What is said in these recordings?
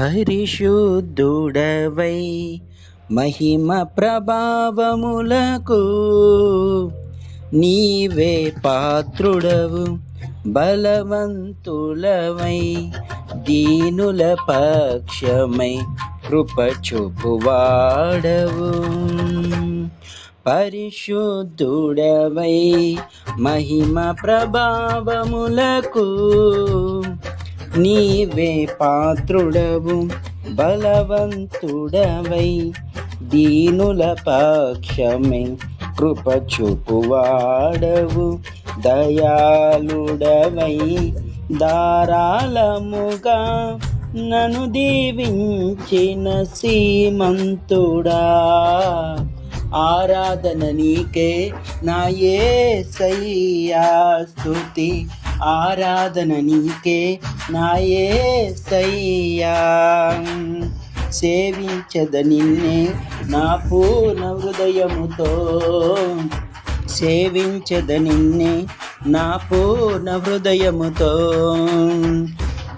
పరిశుద్ధుడవై మహిమ ప్రభావములకు నీవే పాత్రుడవు బలవంతులవై దీనుల పక్షమై కృప చూపువాడవు పరిశుద్ధుడవై మహిమ ప్రభావములకు నీవే పాత్రుడవు బలవంతుడవై దీనుల పక్షమే కృప చూపువాడవు దయాళుడవై ధారాళముగా నను దీవించిన సీమంతుడా. ఆరాధన నీకే నా ఏ స్తుతి ఆరాధన నీకే నా ఏ సేవించద నిన్నే నా పూర్ణ హృదయముతో. సేవించద నిన్నే నా పూర్ణ హృదయముతో.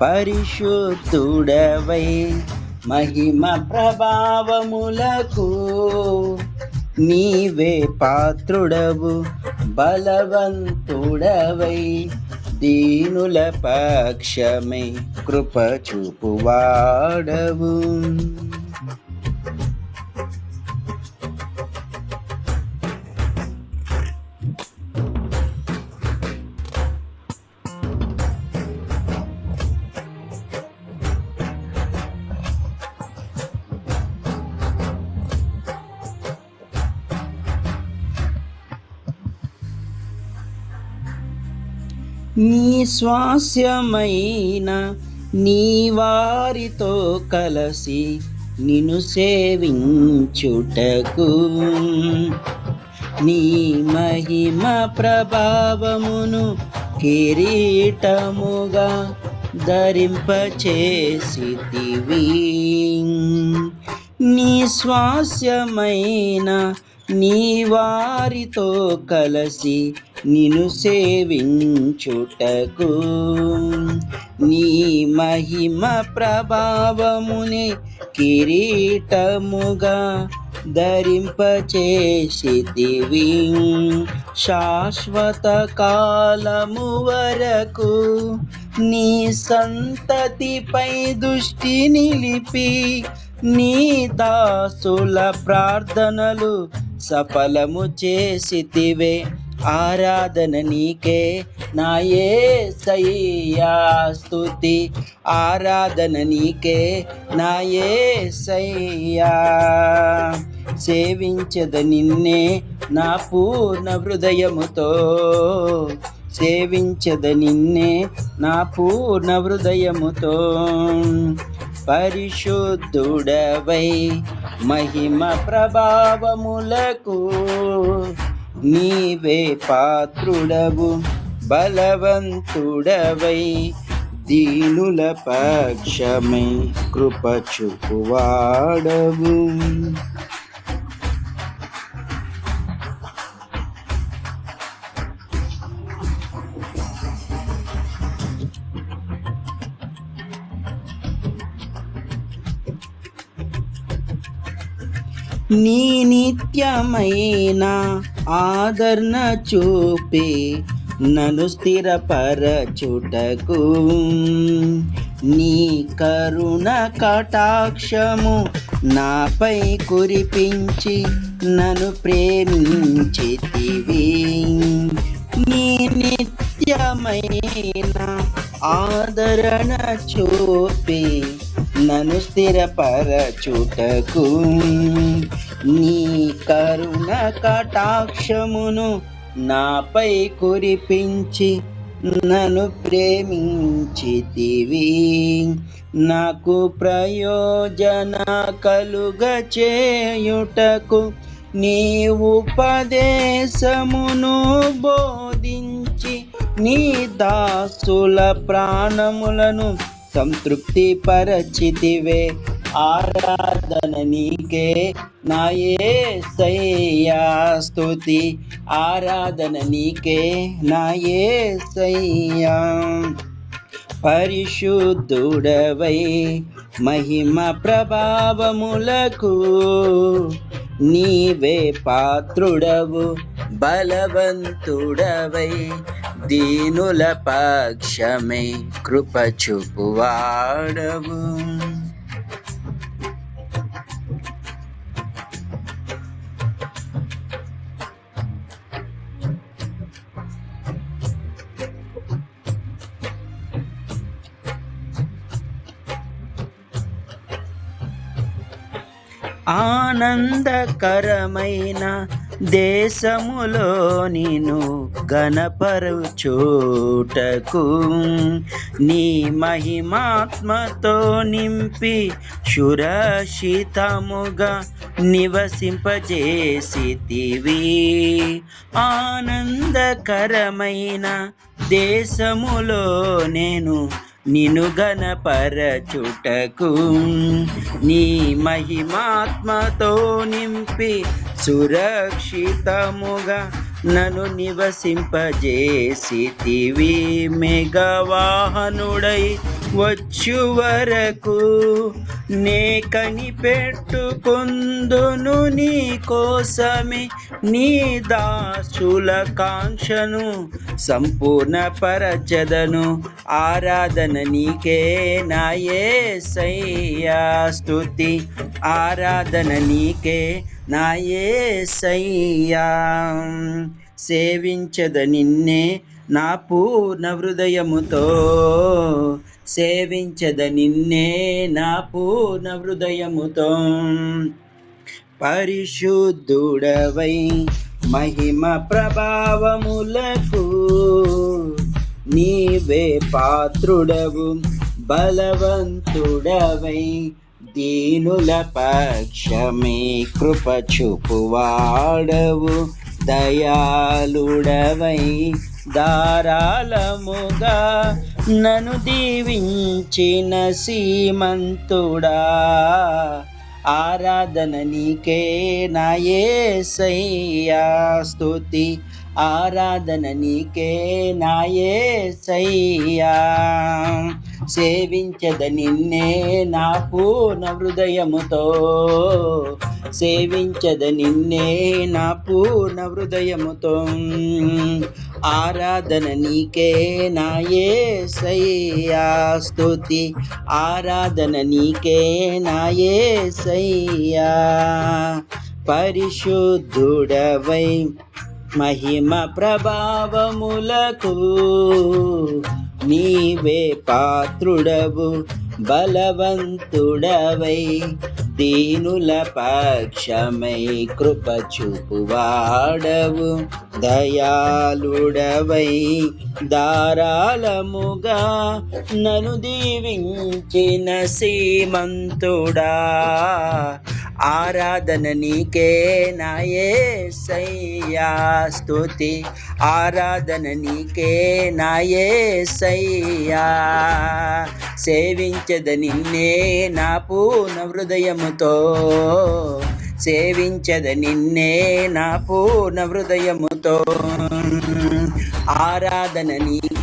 పరిశుద్ధుడవై మహిమ ప్రభావములకు నీవే పాత్రుడవు బలవంతుడవై దీనుల పక్షమే కృప చూపువాడవు. నీ స్వాస్యమైన నీ వారితో కలసి నిన్ను సేవించుటకు. నీ మహిమ ప్రభావమును కిరీటముగా ధరింపచేసితివి. నీ స్వాస్యమైన నీ వారితో కలసి నిను సేవించుటకు. నీ మహిమ ప్రభావముని కిరీటముగా ధరింపచేసిదివి శాశ్వత కాలము వరకు నీ సంతతిపై దృష్టి నిలిపి నీ దాసుల ప్రార్థనలు సఫలము చేసితివే. ఆరాధన నీకే నా ఏ సయ్యా స్థుతి ఆరాధన నీకే నా ఏ సయ్యా. సేవించద నిన్నే నా పూర్ణ హృదయముతో. సేవించద నిన్నే నా పూర్ణ హృదయముతో. పరిశుద్ధుడవై మహిమ ప్రభావములకు నీవే పాత్రుడవు బలవంతుడవై దీనుల పక్షమై కృప చూపువాడవు. నీ నిత్యమైన ఆదరణ చూపి నన్ను స్థిరపరచుటకు. నీ కరుణ కటాక్షము నాపై కురిపించి నన్ను ప్రేమించితివి. నీ నిత్యమైన ఆదరణ చూపి నన్ను స్థిరపరచుటకు. నీ కరుణ కటాక్షమును నాపై కురిపించి నన్ను ప్రేమించితివి. నాకు ప్రయోజన కలుగ చేయుటకు నీ ఉపదేశమును బోధించి నీ దాసుల ప్రాణములను సంతృప్తి పరచితివే ఆరాధన నీకే నాయే సయ్యా స్తుతి. ఆరాధన నీకే నాయే సయ్యా. పరిశుద్ధుడవై మహిమ ప్రభావములకు నీవే పాత్రుడవు. బలవంతుడవై దీనుల పక్షమై కృప చూపువాడవు. ఆనందకరమైన దేశములో నేను గణపరుచోటకు నీ మహిమాత్మతో నింపి సురక్షితముగా నివసింపజేసితివి. ఆనందకరమైన దేశములో నేను నిను గణపరచుటకు నీ మహిమాత్మతో నింపి సురక్షితముగా నన్ను నివసింపజేసితివి మెగవాహనుడై వచ్చు వరకు నే కనిపెట్టుకుందును నీ కోసమే. నీ దాసుల కాంక్షను సంపూర్ణ పరచదను. ఆరాధన నీకే నాయే సయ్యా స్తుతి. ఆరాధన నీకే నాయే సయ్యా. సేవించద నిన్నే నా పూర్ణ హృదయముతో. సేవించద నిన్నే నా పూర్ణ హృదయముతో. పరిశుద్ధుడవై మహిమ ప్రభావములకు నీవే పాత్రుడవు బలవంతుడవై దీనుల పక్షమే కృప చూపువాడవు. దయాళుడవై దారాళముగా నను దీవించిన సీమంతుడా. ఆరాధన నీకే నాయే సయ్యా స్తుతి ఆరాధన నీకే నాయే సయ్యా. సేవించద నిన్నే నా పూర్ణ హృదయముతో. సేవించద నిన్నే నా పూర్ణ హృదయముతో. ఆరాధన నీకే నాయే సయ్యా. స్తుతి. ఆరాధన నీకే నాయే సయ్యా. పరిశుద్ధుడవై మహిమ ప్రభావములకు నీవే పాత్రుడవు బలవంతుడవై దీనుల పక్షమై కృప చూపువాడవు దయాళుడవై దారాళముగా నను దీవించిన సీమంతుడా ఆరాధన నీకే నాయే సయ్యా స్తుతి. ఆరాధన నీకే నాయే సయ్యా. సేవించద నిన్నే నా పూర్ణ హృదయముతో. సేవించద నిన్నే నా పూర్ణ హృదయముతో. ఆరాధన నీకే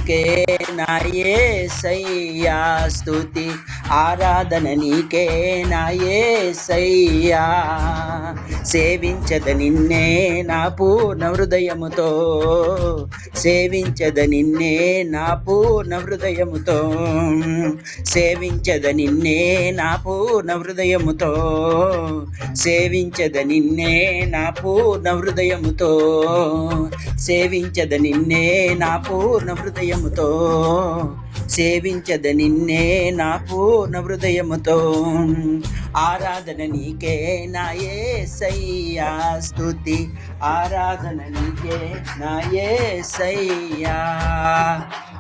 నాయే సయ్యా స్థుతి ఆరాధన నీకే నాయే సయ్యా. సేవించద నిన్నే నా పూర్ణ హృదయముతో సేవించద నిన్నే నా పూర్ణ హృదయముతో సేవించద నిన్నే నా పూర్ణ హృదయముతో. సేవించద నిన్నే నా పూర్ణ హృదయముతో. సేవించద నిన్నే నా పూర్ణ హృదయముతో. సేవించద నిన్నే నా పూర్ణ హృదయముతో. ఆరాధన నీకే నాయే సయ్యా స్థుతి ఆరాధన నీకే నాయే సయ్యా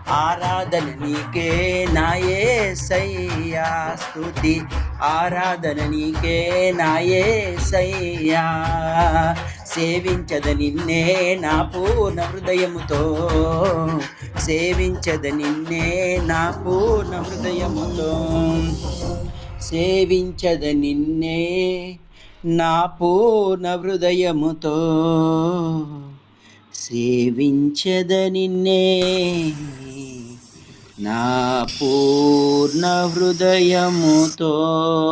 ఆరాధన నీకే నాయే సయ్యా స్తుతి. ఆరాధన నీకే నాయే సయ్యా. సేవించద నిన్నే నా పూర్ణ హృదయముతో. సేవించద నిన్నే నా పూర్ణ హృదయముతో. సేవించద నిన్నే నా పూర్ణ హృదయముతో. సేవించద నిన్నే నా పూర్ణ హృదయముతో